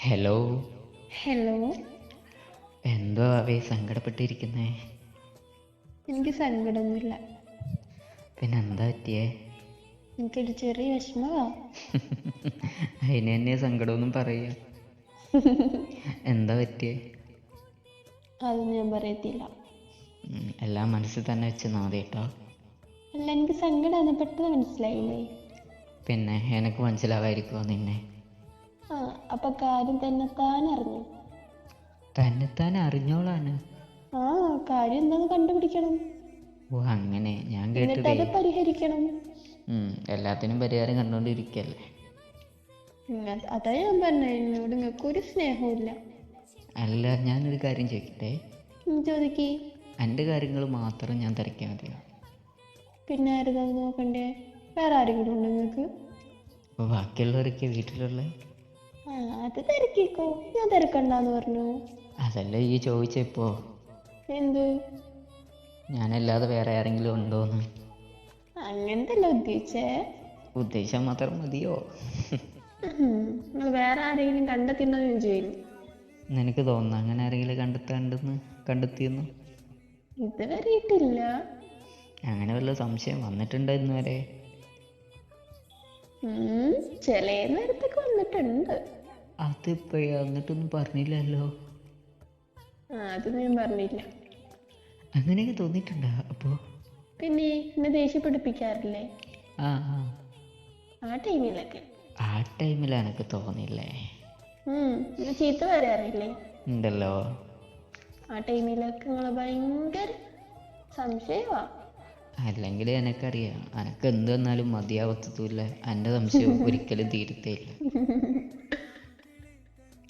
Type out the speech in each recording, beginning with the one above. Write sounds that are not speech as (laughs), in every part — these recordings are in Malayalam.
ഹലോ ഹലോ എന്തോ അവേ സങ്കടപ്പെട്ടിരിക്കുന്നേ? എനിക്ക് സങ്കടമൊന്നുമില്ല. പിന്നെ എന്താ പറ്റിയേ? എനിക്കൊരു ചെറിയ വിഷമമാ (laughs) അതിന് തന്നെ സങ്കടമൊന്നും പറയുക (laughs) എന്താ പറ്റിയേ? അത് ഞാൻ പറയത്തില്ല. എല്ലാം മനസ്സിൽ തന്നെ വെച്ച് നാദി കേട്ടോ. അല്ല എനിക്ക് സങ്കടമാണ് പെട്ടെന്ന് മനസ്സിലായില്ലേ? പിന്നെ എനിക്ക് മനസ്സിലാവായിരിക്കുമോ നിന്നെ? ആ അപ്പൊ കാര്യം തന്നെ താൻ അറിഞ്ഞു. തന്നെത്താൻ അറിഞ്ഞോളാണ്. ആ കാര്യം എന്താന്ന് കണ്ടുപിടിക്കണം. ഓ അങ്ങനെ. ഞാൻ എന്നിട്ട് കേട്ടതേ. അത് പരിഹരിക്കണം. ഉം, എല്ലാത്തിനും പരിഹാരം കണ്ടുകൊണ്ടിരിക്കല്ലേ ഉം, അതാ ഞാൻ എന്നോട് നിങ്ങൾക്ക് ഒരു സ്നേഹമില്ല അല്ല ഞാനൊരു കാര്യം ചോദിക്കട്ടെ? ചോദിക്ക്. എന്റെ കാര്യങ്ങൾ മാത്രം ഞാൻ തിരക്കിയാൽ മതിയോ? പിന്നെ ആരുതാ നോക്കണ്ടേ? വേറെ ആരെങ്കിലും ഉണ്ടോ നിങ്ങൾക്ക്? അപ്പോൾ ബാക്കിയുള്ളവരൊക്കെ വീട്ടിലുള്ള? അത് തിരക്കിക്കോ ഞാൻ തിരക്കണ്ടെന്ന് പറഞ്ഞു. അതല്ല ഈ ചോദിച്ചപ്പോ. എന്ത്? ഞാനല്ലാതെ വേറെ ആരെങ്കിലും ഉണ്ടോന്ന്. അങ്ങനത്തല്ല ഉദ്ദേശിച്ചേ. ഉദ്ദേശം മാത്രം മതിയോ? നിങ്ങൾ വേറെ ആരെങ്കിലും കണ്ടെത്തിണ്ടോ ഞാൻ ചെയ്യുന്നു നിനക്ക് തോന്നുന്നു അങ്ങനെ ആരെങ്കിലും കണ്ടെത്താണ്ടെന്ന് കണ്ടെത്തിയെന്ന്? ഇതുവരെ ഇട്ടില്ല അങ്ങനെ വല്ല സംശയം വന്നിട്ടുണ്ടോ ഇന്നുവരെ? ചില നേരത്തൊക്കെ വന്നിട്ടുണ്ട്. അതിപ്പോഴേ എന്നിട്ടൊന്നും പറഞ്ഞില്ലല്ലോ. ആ അത് ഞാൻ പറഞ്ഞില്ല. അങ്ങനെയൊക്കെ തോന്നിയിട്ടുണ്ടോ അപ്പോൾ പിന്നെ എന്നെ ദേഷ്യപ്പെടുപ്പിക്കാറില്ലേ ആ ആ. ആ ടൈമിലൊക്കെ. ആ ടൈമിൽ എനിക്ക് തോന്നിയില്ലേ ഉം, ഞാൻ ചീത്ത പറയാറില്ലേ? ഉണ്ടല്ലോ. ആ ടൈമിലൊക്കെ നിങ്ങളെ ഭയങ്കര സംശയമാ അല്ലെങ്കിൽ എനക്കറിയാം എനക്ക് എന്ത് വന്നാലും മതിയാവത്തതുമില്ല. എന്റെ സംശയം ഒരിക്കലും തീരത്തേയില്ല. (laughs)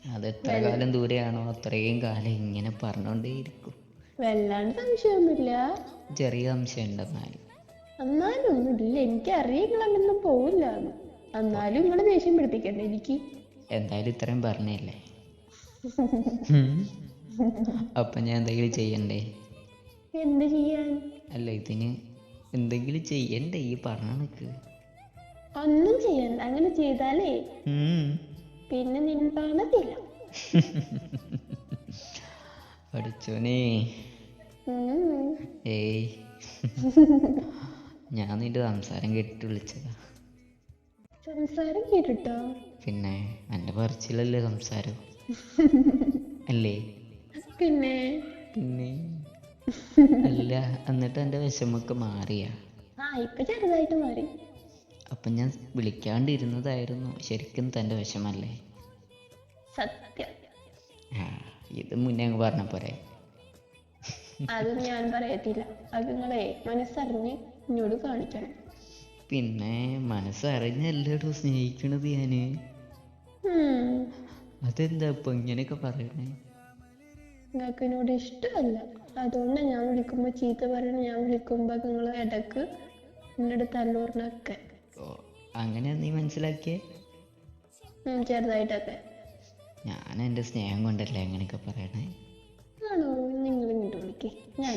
അത് എത്ര കാലം ദൂരെയാണോ അത്രയും കാലം ഇങ്ങനെ പറഞ്ഞുകൊണ്ടേയിരിക്കും വല്ലാണ്ട് സംശയമൊന്നുമില്ല. ചെറിയ സംശയം ഉണ്ടെന്നാൽ എന്നാലും ഒന്നുമില്ല. എനിക്കറിയാം നിങ്ങൾ അങ്ങനൊന്നും പോവില്ല. എന്നാലും നിങ്ങൾ ദേഷ്യം പിടിപ്പിക്കണ്ട എനിക്ക്? എന്തായാലും ഇത്രയും പറഞ്ഞല്ലേ? (laughs) അപ്പൊ ഞാൻ എന്തെങ്കിലും ചെയ്യണ്ടേ? എന്ത് ചെയ്യാൻ? അല്ല ഇതിന് എന്തെങ്കിലും ചെയ്യണ്ടേ ഈ പറഞ്ഞ നിക്ക് ഒന്നും ചെയ്യണ്ട. അങ്ങനെ ചെയ്താലേ പിന്നെ നിൻപാണതില്ല (laughs) പഠിച്ചോനെ. ഏയ്. (laughs) ഞാൻ നിന്റെ സംസാരം കേട്ടിട്ട് വിളിച്ചതാ. സംസാരം കേട്ടിട്ടോ? പിന്നെ എന്റെ പറച്ചിലല്ലേ സംസാരം. (laughs) അല്ലേ? പിന്നെ? പിന്നെ? അല്ല എന്നിട്ട് എന്റെ വിഷമൊക്കെ മാറിയാ? ആ ഇപ്പൊ ചെറുതായിട്ട് മാറി. അപ്പം ഞാൻ വിളിക്കാണ്ടിരുന്നതായിരുന്നു. ശരിക്കും തന്റെ വിഷമല്ലേ സത്യം. ആ ഇത് മുന്നേ അങ്ങ് പറഞ്ഞ പോരെ. അത് ഞാൻ പറയത്തില്ല. അത് നിങ്ങളെ മനസ്സറിഞ്ഞ് എന്നോട് കാണിക്കണം. പിന്നെ മനസ്സറിഞ്ഞല്ലേടോ സ്നേഹിക്കണത് ഞാൻ. അതെന്താ ഇപ്പൊ ഇങ്ങനെയൊക്കെ പറയണേ? നിങ്ങൾക്ക് എന്നോട് ഇഷ്ടമല്ല. അതുകൊണ്ട് ഞാൻ വിളിക്കുമ്പോൾ ചീത്ത പറയണ ഞാൻ വിളിക്കുമ്പോൾ നിങ്ങൾ ഇടയ്ക്ക് എന്നോട് തല്ലൂറിനൊക്കെ ഓ അങ്ങനെ നീ മനസ്സിലാക്കിയേ? ചെറുതായിട്ടൊക്കെ. ഞാൻ എന്റെ സ്നേഹം കൊണ്ടല്ലേ അങ്ങനെയൊക്കെ പറയണേ? ആണോ? നിങ്ങൾ ഇങ്ങോട്ട് വിളിക്കേ. ഞാൻ